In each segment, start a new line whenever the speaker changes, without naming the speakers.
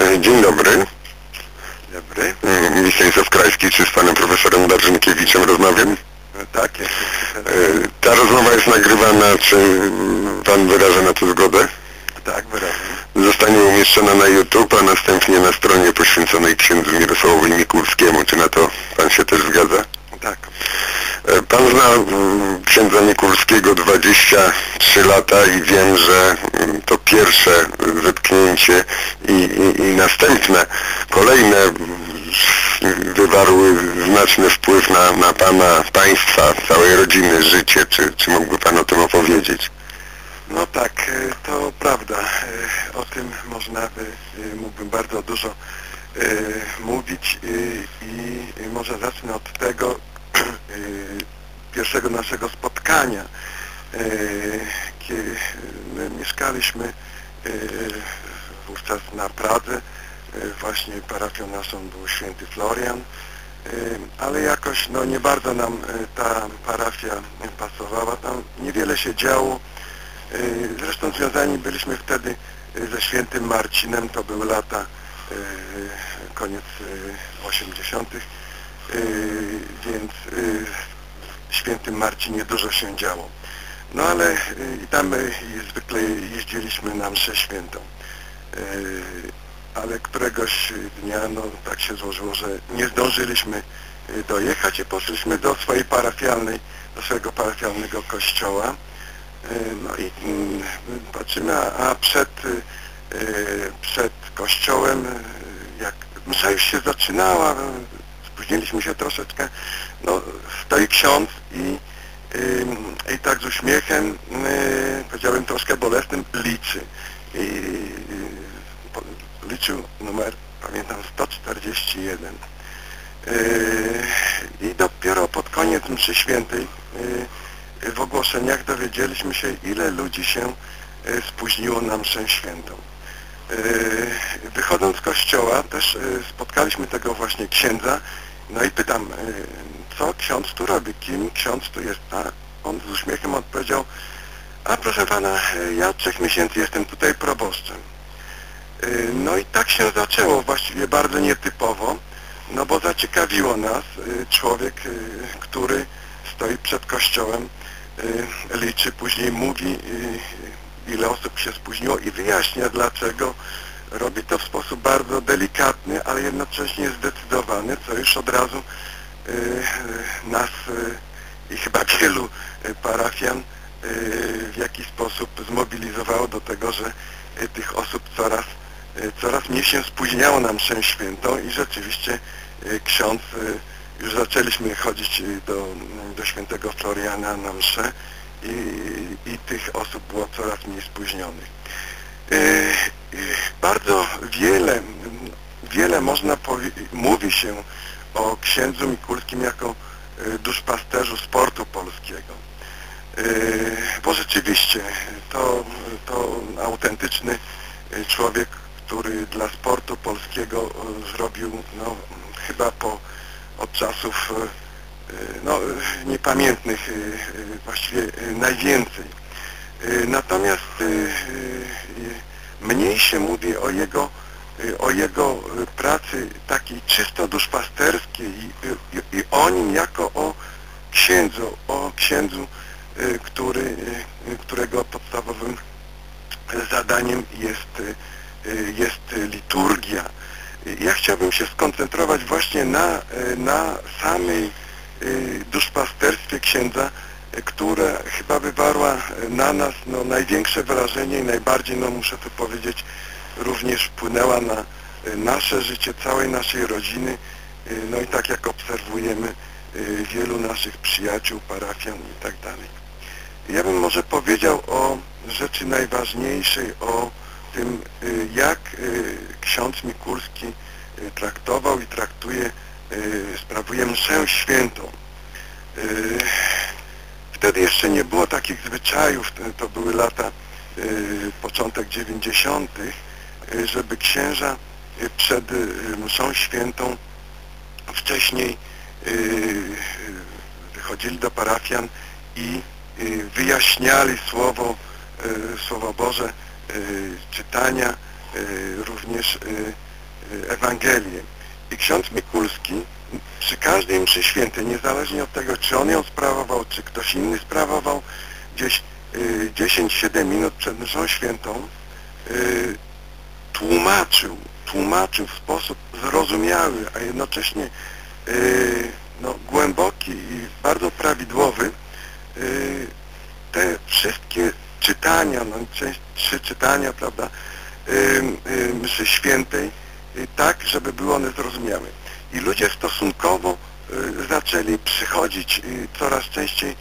E, Dzień dobry.
Dobry.
Mm, Stanisław Krajski, czy z panem profesorem Darzynkiewiczem rozmawiam?
Tak, jest.
E, Ta rozmowa jest nagrywana, czy pan wyraża na to zgodę?
Tak, wyraźnie.
Zostanie umieszczona na YouTube, a następnie na stronie poświęconej księdzu Mirosławowi Mikulskiemu. Czy na to pan się też zgadza?
Tak.
E, Pan zna mm, księdza Mikulskiego 23 lata i wiem, że mm, to pierwsze zetknięcie i, i, i następne, kolejne mm, wywarły znaczny wpływ na, na Pana, Państwa, całej rodziny, życie. Czy, czy mógłby Pan o tym opowiedzieć?
No tak, e, to prawda. E, O tym można by, mógłbym bardzo dużo mówić i może zacznę od tego pierwszego naszego spotkania, e, kiedy my mieszkaliśmy e, wówczas na Pradze, e, właśnie parafią naszą był święty Florian, ale jakoś no nie bardzo nam ta parafia pasowała, tam niewiele się działo, Zresztą związani byliśmy wtedy ze świętym Marcinem, to były lata koniec e, 80. e, więc świętym Marcinie dużo się działo. No ale e, i tam e, zwykle jeździliśmy na mszę świętą. E, Ale któregoś dnia no tak się złożyło, że nie zdążyliśmy dojechać i poszliśmy do swojej parafialnej, do swojego parafialnego kościoła. No i mm, patrzymy, a przed, przed kościołem, jak msza już się zaczynała, spóźniliśmy się troszeczkę, no stoi ksiądz i, i tak z uśmiechem, e, powiedziałbym troszkę bolesnym, liczy. I e, po- liczył numer, pamiętam, 141. E, I dopiero pod koniec mszy świętej w ogłoszeniach dowiedzieliśmy się, ile ludzi się spóźniło na mszę świętą. E, Wychodząc z kościoła też e, spotkaliśmy tego właśnie księdza, no i pytam, e, co ksiądz tu robi, kim ksiądz tu jest, a on z uśmiechem odpowiedział, a proszę pana, ja od trzech miesięcy jestem tutaj proboszczem. No i tak się zaczęło, właściwie bardzo nietypowo, no bo zaciekawiło nas człowiek, który stoi przed kościołem, liczy, później mówi ile osób się spóźniło i wyjaśnia dlaczego. Robi to w sposób bardzo delikatny, ale jednocześnie zdecydowany, co już od razu e, e, nas e, i chyba wielu parafian w jakiś sposób zmobilizowało do tego, że tych osób coraz, coraz mniej się spóźniało na mszę świętą i rzeczywiście ksiądz, już zaczęliśmy chodzić do, do świętego Floriana na mszę i, i tych osób było coraz mniej spóźnionych. E, e, Bardzo wiele, wiele można mówi się o księdzu Mikulskim jako e, duszpasterzu sportu polskiego. Bo rzeczywiście to, to autentyczny człowiek, który dla sportu polskiego zrobił no, chyba po, od czasów no, e, niepamiętnych e, e, właściwie najwięcej. Natomiast mniej się mówi o jego, o jego pracy takiej czysto duszpasterskiej i, i, i o nim jako o księdzu, o księdzu, który, którego podstawowym zadaniem jest, jest liturgia. Ja chciałbym się skoncentrować właśnie na, na samej duszpasterstwie księdza, e, które chyba wywarła e, na nas no, największe wrażenie i najbardziej, no muszę tu powiedzieć, również wpłynęła na nasze życie, całej naszej rodziny. No i tak jak obserwujemy wielu naszych przyjaciół, parafian i tak dalej. Ja bym może powiedział o rzeczy najważniejszej, o tym, y, jak y, ksiądz Mikulski y, traktował i traktuje, y, sprawuje mszę świętą. Y, Wtedy jeszcze nie było takich zwyczajów, to- były lata, y, początek 90., y, żeby księża y, przed y, mszą świętą wcześniej y, wychodzili do parafian i y, wyjaśniali słowo, y, słowo Boże, y, czytania, również Ewangelię. I ksiądz Mikulski przy każdej mszy świętej, niezależnie od tego, czy on ją sprawował, czy ktoś inny sprawował, gdzieś 10-7 minut przed mszą świętą tłumaczył, tłumaczył w sposób zrozumiały, a jednocześnie no, głęboki i bardzo prawidłowy te wszystkie czytania, no, trzy czytania, prawda, mszy świętej, tak, żeby były one zrozumiałe. I ludzie stosunkowo zaczęli przychodzić coraz częściej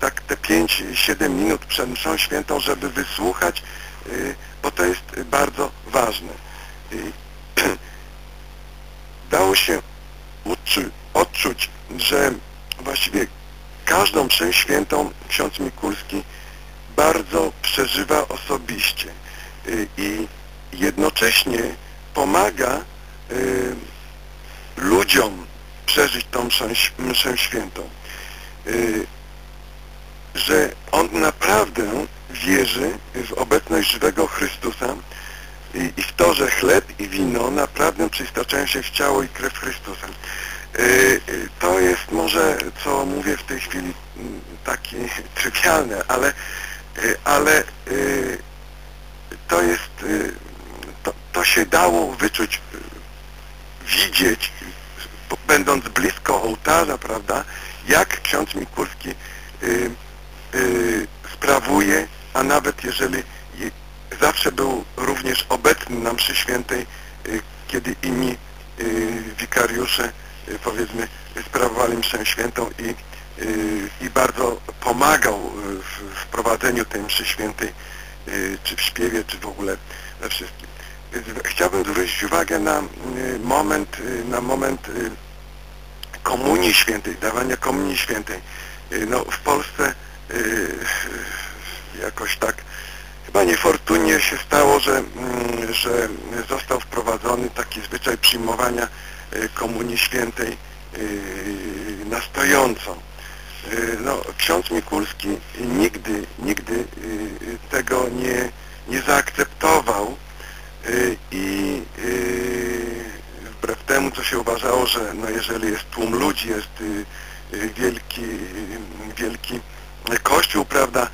tak te 5-7 minut przed mszą świętą, żeby wysłuchać, bo to jest bardzo ważne. Dało się odczuć, że właściwie każdą mszę świętą ksiądz Mikulski bardzo przeżywa osobiście i jednocześnie pomaga ludziom przeżyć tą mszę, mszę świętą. Że on naprawdę wierzy w obecność żywego Chrystusa i, w to, że chleb i wino naprawdę przystaczają się w ciało i krew Chrystusa. To jest może, co mówię w tej chwili, takie trywialne, ale, ale to jest, to, to się dało wyczuć, widzieć, będąc blisko ołtarza, prawda, jak ksiądz Mikulski sprawuje, a nawet jeżeli zawsze był również obecny na mszy świętej, kiedy inni wikariusze powiedzmy sprawowali mszę świętą i, i bardzo pomagał w wprowadzeniu tej mszy świętej czy w śpiewie, czy w ogóle we wszystkim. Chciałbym zwrócić uwagę na moment, na moment komunii świętej, dawania komunii świętej. No, w Polsce jakoś tak chyba niefortunnie się stało, że, że został wprowadzony taki zwyczaj przyjmowania komunii świętej na stojąco. No, ksiądz Mikulski nigdy, nigdy tego nie, nie zaakceptował i wbrew temu, co się uważało, że no, jeżeli jest tłum ludzi, jest wielki, wielki kościół, prawda,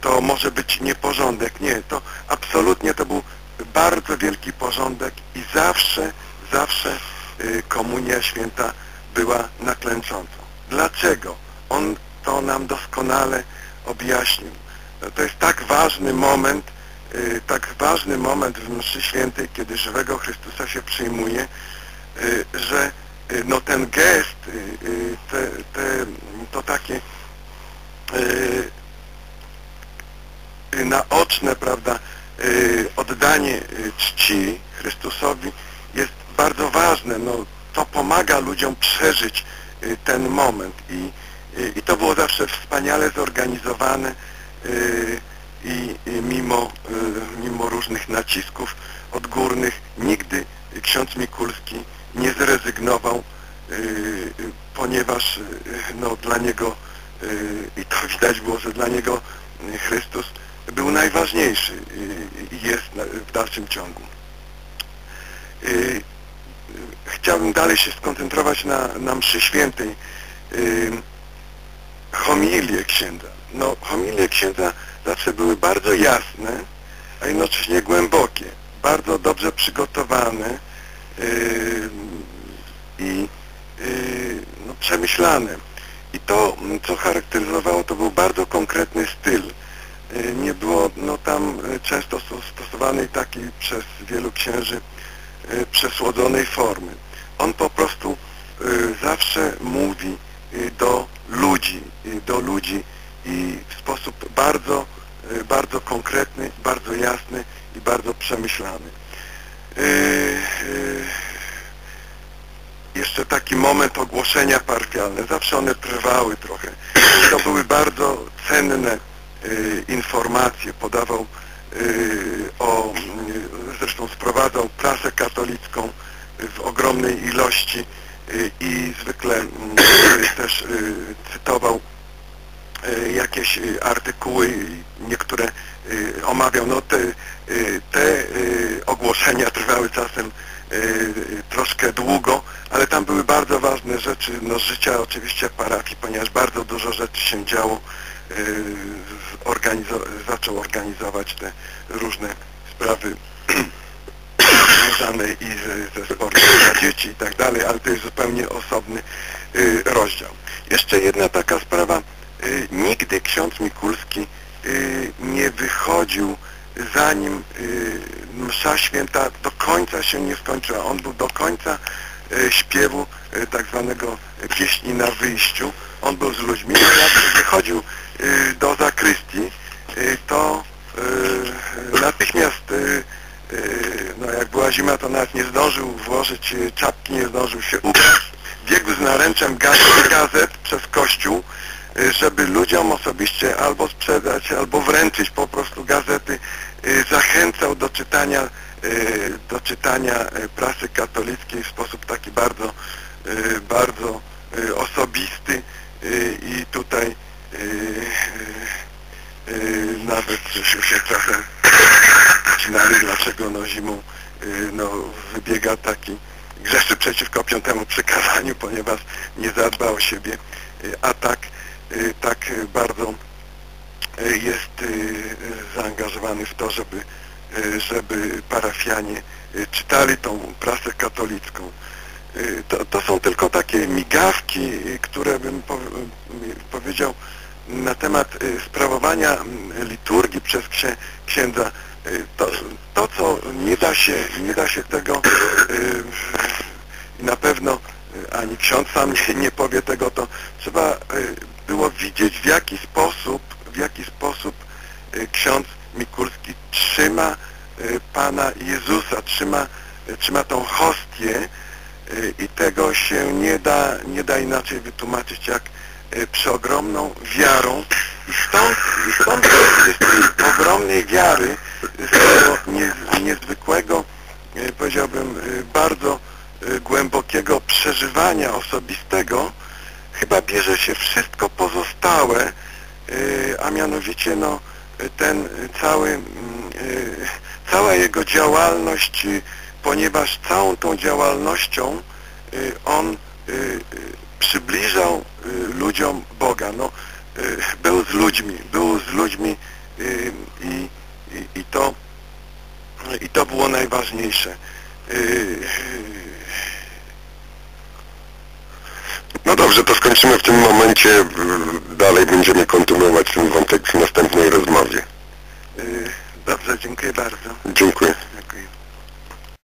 to może być nieporządek. Nie, to absolutnie to był bardzo wielki porządek i zawsze, zawsze komunia święta była naklęczącą. Dlaczego? On to nam doskonale objaśnił. To jest tak ważny moment, tak ważny moment w mszy świętej, kiedy żywego Chrystusa się przyjmuje, że no ten gest, te, te, to takie naoczne, prawda, oddanie czci Chrystusowi jest bardzo ważne. No, to pomaga ludziom przeżyć ten moment i, i to było zawsze wspaniale zorganizowane i, i mimo, nacisków odgórnych nigdy ksiądz Mikulski nie zrezygnował, ponieważ no, dla niego i to widać było, że dla niego Chrystus był najważniejszy i jest w dalszym ciągu. Chciałbym dalej się skoncentrować na, na mszy świętej. Homilie księdza. No, homilie księdza zawsze były bardzo jasne, a jednocześnie głębokie, bardzo dobrze przygotowane i no, przemyślane. I to, co charakteryzowało, to był bardzo konkretny styl. Nie było no, tam często stosowanej takiej przez wielu księży przesłodzonej formy. On po prostu zawsze mówi do ludzi, do ludzi i w sposób bardzo, bardzo konkretny, jasny i bardzo przemyślany. Jeszcze taki moment ogłoszenia parfialne. Zawsze one trwały trochę. To były bardzo cenne informacje. Podawał o, zresztą sprowadzał prasę katolicką w ogromnej ilości i zwykle też cytował e, jakieś e, artykuły, niektóre e, omawiał. No te, e, te e, ogłoszenia trwały czasem e, troszkę długo, ale tam były bardzo ważne rzeczy no, życia oczywiście parafii, ponieważ bardzo dużo rzeczy się działo. E, zorganizo zaczął organizować te różne sprawy związane i ze, ze sportem dla dzieci i tak dalej, ale to jest zupełnie osobny rozdział. Jeszcze jedna taka sprawa. Y, nigdy ksiądz Mikulski y, nie wychodził zanim y, msza święta do końca się nie skończyła. On był do końca śpiewu tak zwanego pieśni na wyjściu. On był z ludźmi. No jak wychodził do zakrystii, to natychmiast no jak była zima, to nawet nie zdążył włożyć czapki, nie zdążył się ubrać. Biegł z naręczem gazet, gazet przez kościół, żeby ludziom osobiście albo sprzedać, albo wręczyć po prostu gazety. Y, Zachęcał do czytania, y, do czytania y, prasy katolickiej w sposób taki bardzo, bardzo osobisty i tutaj nawet żeśmy się trochę zaczynali, dlaczego no zimą no, wybiega taki grzeszy przeciwko piątemu przykazaniu, ponieważ nie zadba o siebie, a tak, tak y, bardzo y, jest y, zaangażowany w to, żeby, y, żeby parafianie y, czytali tą prasę katolicką. Y, To, to są tylko takie migawki, y, które bym pow- y, powiedział na temat y, sprawowania liturgii przez księ, księdza. Y, To, to, co nie da się, nie da się tego y, na pewno y, ani ksiądz sam nie, nie powie tego, to trzeba y, było widzieć w jaki sposób, w jaki sposób y, ksiądz Mikulski trzyma y, Pana Jezusa, trzyma, y, trzyma tą hostię i tego się nie da, nie da inaczej wytłumaczyć jak przeogromną wiarą. I stąd, i stąd z tej ogromnej wiary, z tego nie, niezwykłego, powiedziałbym, bardzo głębokiego przeżywania osobistego, chyba bierze się wszystko pozostałe, y, a mianowicie no, ten cały, mm, y, cała jego działalność, y, ponieważ całą tą działalnością on przybliżał ludziom Boga. No, był z ludźmi, był z ludźmi i, i, i, to, i to było najważniejsze. Y,
No dobrze, to skończymy w Dalej będziemy kontynuować ten wątek w następnej rozmowie.
y, Dobrze, dziękuję bardzo.
Dziękuję.
Dziękuję.